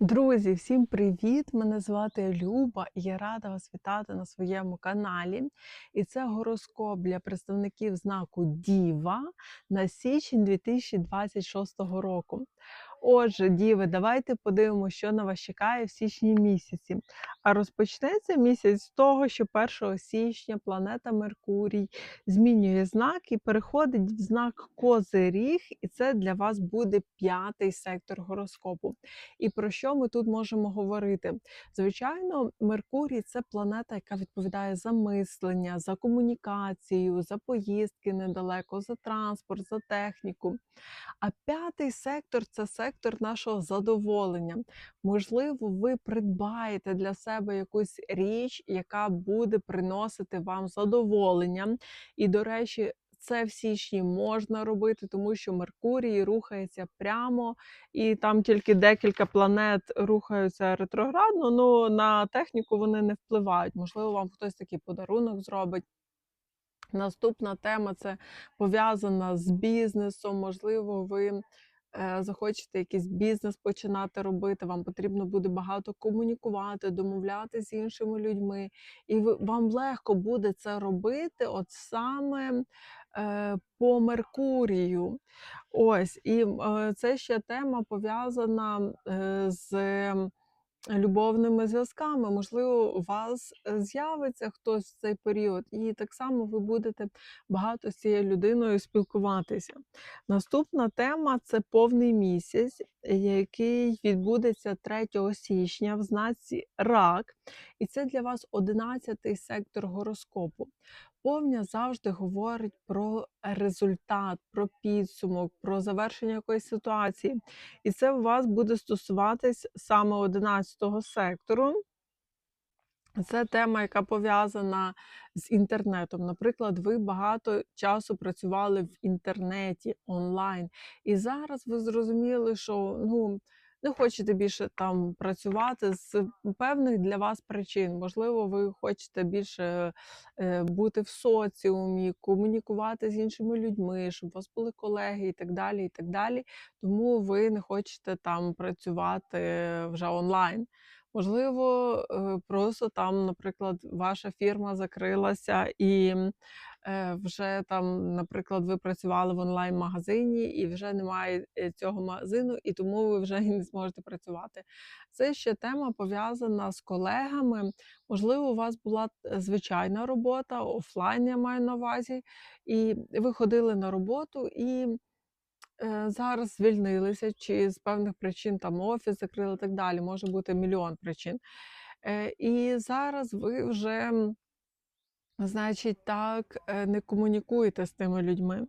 Друзі, всім привіт! Мене звати Люба і я рада вас вітати на своєму каналі. І це гороскоп для представників знаку Діва на січень 2026 року. Отже, Діви, давайте подивимося, що на вас чекає в січні місяці. А розпочнеться місяць з того, що 1 січня планета Меркурій змінює знак і переходить в знак Козиріг, і це для вас буде п'ятий сектор гороскопу. І про що ми тут можемо говорити? Звичайно, Меркурій це планета, яка відповідає за мислення, за комунікацію, за поїздки недалеко, за транспорт, за техніку. А п'ятий сектор це сектор нашого задоволення. Можливо, ви придбаєте для себе якусь річ, яка буде приносити вам задоволення. І, до речі, це в січні можна робити, тому що Меркурій рухається прямо, і там тільки декілька планет рухаються ретроградно. Ну на техніку вони не впливають. Можливо, вам хтось такий подарунок зробить. Наступна тема це пов'язана з бізнесом. Можливо, ви захочете якийсь бізнес починати робити. Вам потрібно буде багато комунікувати, домовляти з іншими людьми, і вам легко буде це робити, от саме е, по Меркурію. Ось, і е, це ще тема пов'язана е, з любовними зв'язками. Можливо, у вас е, з'явиться хтось в цей період, і так само ви будете багато з цією людиною спілкуватися. Наступна тема це повний місяць, який відбудеться 3 січня в знаці Рак, і це для вас 11-й сектор гороскопу. Повня завжди говорить про результат, про підсумок, про завершення якоїсь ситуації. І це у вас буде стосуватись саме 11-го сектору. Це тема, яка пов'язана з інтернетом. Наприклад, ви багато часу працювали в інтернеті онлайн, і зараз ви зрозуміли, що ну не хочете більше там працювати з певних для вас причин. Можливо, ви хочете більше е, бути в соціумі, комунікувати з іншими людьми, щоб у вас були колеги і так далі. і так далі. Тому ви не хочете там працювати вже онлайн. Можливо, е, просто там, наприклад, ваша фірма закрилася і Е, вже там, наприклад, ви працювали в онлайн-магазині і вже немає е, цього магазину, і тому ви вже не зможете працювати. Це ще тема пов'язана з колегами. Можливо, у вас була е, звичайна робота, офлайн я маю на увазі, і ви ходили на роботу і. Зараз звільнилися, чи з певних причин там офіс закрили і так далі. Може бути мільйон причин. І зараз ви вже Значить, так, е, не комунікуєте з тими людьми.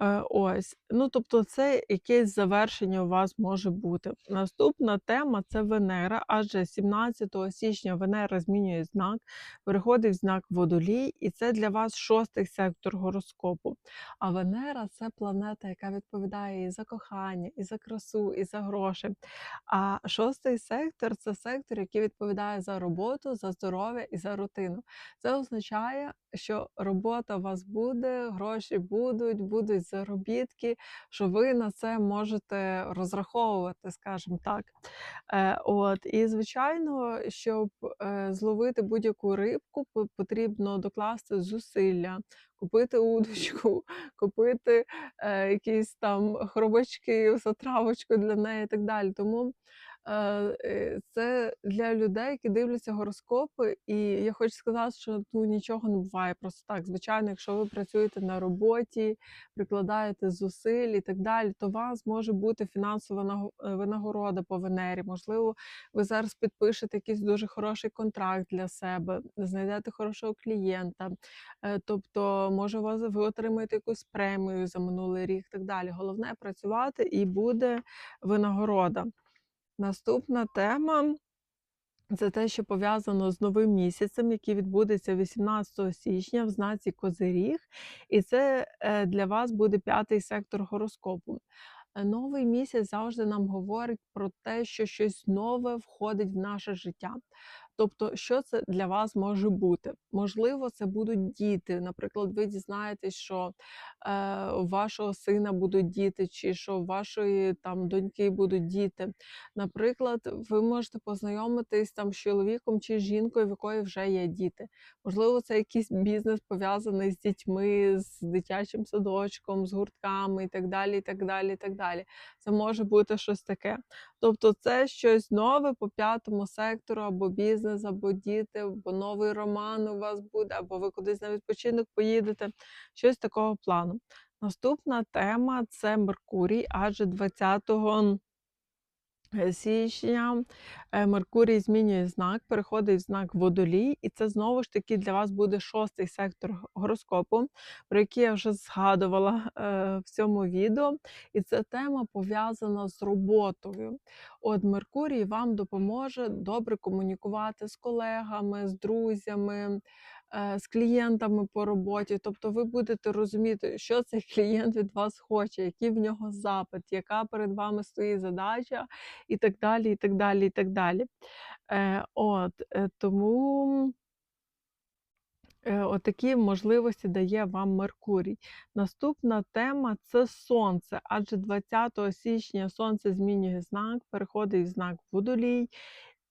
Е, ось. Ну, тобто, це якесь завершення у вас може бути. Наступна тема це Венера, адже 17 січня Венера змінює знак, переходить в знак водолій, і це для вас шостий сектор гороскопу. А Венера це планета, яка відповідає і за кохання, і за красу, і за гроші. А шостий сектор це сектор, який відповідає за роботу, за здоров'я і за рутину. Це означає, що робота у вас буде, гроші будуть, будуть заробітки, що ви на це можете розраховувати, скажімо так. Е, от. І, звичайно, щоб е, зловити будь-яку рибку, потрібно докласти зусилля. Купити удочку, купити е, якісь там хробачки, затравочку для неї і так далі. Тому це для людей, які дивляться гороскопи, і я хочу сказати, що ну нічого не буває просто так. Звичайно, якщо ви працюєте на роботі, прикладаєте зусиль і так далі, то у вас може бути фінансова е, винагорода по Венері. Можливо, ви зараз підпишете якийсь дуже хороший контракт для себе, знайдете хорошого клієнта. Тобто, може, ви отримаєте якусь премію за минулий рік. і Так далі. Головне працювати і буде винагорода. Наступна тема це те, що пов'язано з новим місяцем, який відбудеться 18 січня в знаці Козиріг, і це е, для вас буде п'ятий сектор гороскопу. Е, новий місяць завжди нам говорить про те, що щось нове входить в наше життя. Тобто, що це для вас може бути? Можливо, це будуть діти. Наприклад, ви дізнаєтесь, що е, у вашого сина будуть діти, чи що у вашої там доньки будуть діти. Наприклад, ви можете познайомитись там з чоловіком чи жінкою, в якої вже є діти. Можливо, це якийсь бізнес пов'язаний з дітьми, з дитячим садочком, з гуртками і так далі. і так далі, і так далі. Це може бути щось таке. Тобто, це щось нове по п'ятому сектору, або бізнес, або діти, або новий роман у вас буде, або ви кудись на відпочинок поїдете. Щось такого плану. Наступна тема це Меркурій, адже 20 Е, січня е, Меркурій змінює знак, переходить в знак водолій, і це знову ж таки для вас буде шостий сектор гороскопу, про який я вже згадувала е, в цьому відео. І ця тема пов'язана з роботою. От Меркурій вам допоможе добре комунікувати з колегами, з друзями. Е, з клієнтами по роботі. Тобто ви будете розуміти, що цей клієнт від вас хоче, який в нього запит, яка перед вами стоїть задача, і так далі. і так далі, і так далі. Е, от, е, Тому. Отакі можливості дає вам Меркурій. Наступна тема це Сонце, адже 20 січня Сонце змінює знак, переходить в знак Водолій,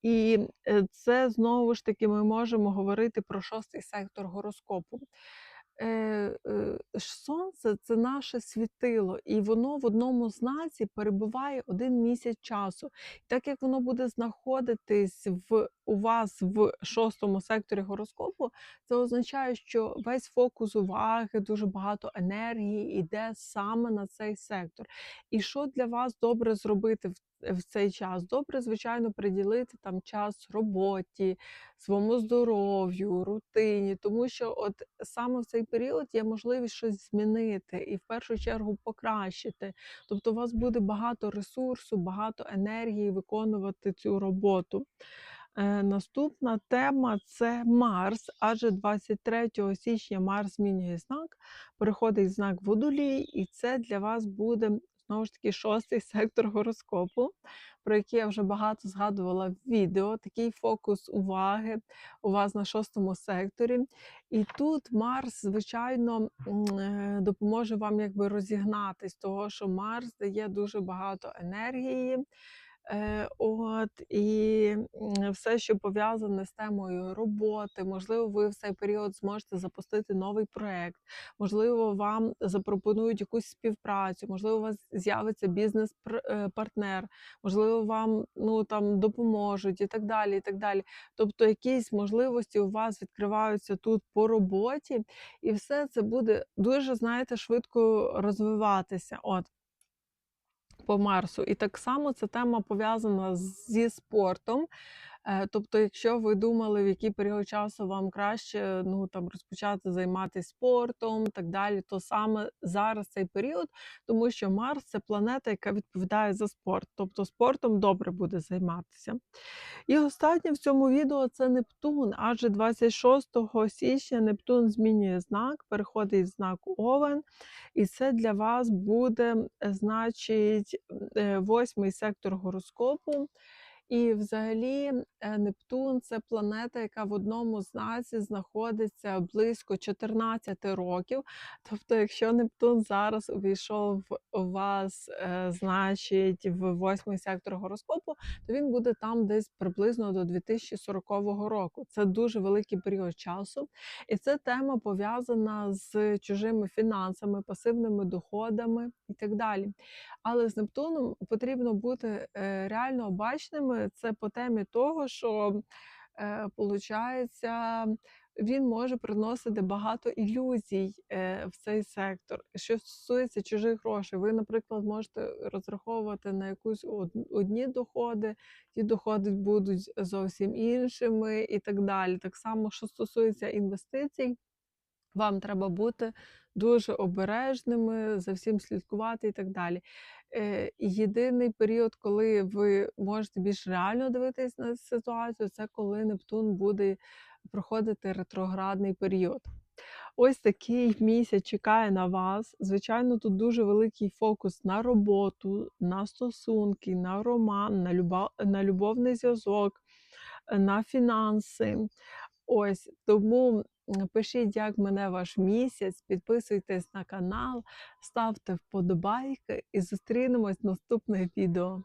і е, це знову ж таки ми можемо говорити про шостий сектор гороскопу. Е, е, Сонце це наше світило, і воно в одному знаці перебуває один місяць часу. Так як воно буде знаходитись в у вас в шостому секторі гороскопу, це означає, що весь фокус уваги, дуже багато енергії йде саме на цей сектор. І що для вас добре зробити в в цей час. Добре, звичайно, приділити там час роботі, своєму здоров'ю, рутині, тому що от саме в цей період є можливість щось змінити і в першу чергу покращити. Тобто, у вас буде багато ресурсу, багато енергії виконувати цю роботу. Е, Наступна тема це Марс, адже 23 січня Марс змінює знак, переходить знак водолій, і це для вас буде знову ж таки шостий сектор гороскопу, про який я вже багато згадувала в відео. Такий фокус уваги у вас на шостому секторі. І тут Марс, звичайно, е, допоможе вам якби розігнатись, того що Марс дає дуже багато енергії. Е, от і все, що пов'язане з темою роботи, можливо, ви в цей період зможете запустити новий проект, можливо, вам запропонують якусь співпрацю, можливо, у вас з'явиться бізнес-партнер, можливо, вам ну там допоможуть і так далі. і так далі. Тобто, якісь можливості у вас відкриваються тут по роботі, і все це буде дуже, знаєте, швидко розвиватися. От по Марсу. І так само ця тема пов'язана зі спортом. Е, тобто, якщо ви думали, в який період часу вам краще ну, там, розпочати займатися спортом так далі, то саме зараз цей період, тому що Марс це планета, яка відповідає за спорт. Тобто спортом добре буде займатися. І останнє в цьому відео це Нептун, адже 26 січня Нептун змінює знак, переходить в знак Овен. І це для вас буде, значить, е, восьмий сектор гороскопу. І, взагалі, е, Нептун це планета, яка в одному знаці знаходиться близько 14 років. Тобто, якщо Нептун зараз увійшов у вас, е, значить, в восьмий сектор гороскопу, то він буде там десь приблизно до 2040 року. Це дуже великий період часу, і це тема пов'язана з чужими фінансами, пасивними доходами і так далі. Але з Нептуном потрібно бути е, реально обачними. Це по темі того, що е, він може приносити багато ілюзій е, в цей сектор. Що стосується чужих грошей, ви, наприклад, можете розраховувати на якусь одні доходи, ті доходи будуть зовсім іншими і так далі. Так само, що стосується інвестицій, вам треба бути дуже обережними, за всім слідкувати і так далі. Е, єдиний період, коли ви можете більш реально дивитись на ситуацію, це коли Нептун буде проходити ретроградний період. Ось такий місяць чекає на вас. Звичайно, тут дуже великий фокус на роботу, на стосунки, на роман, на любов, на любовний зв'язок. на фінанси. Ось тому пишіть, як мене ваш місяць, підписуйтесь на канал, ставте вподобайки і зустрінемось в наступних відео.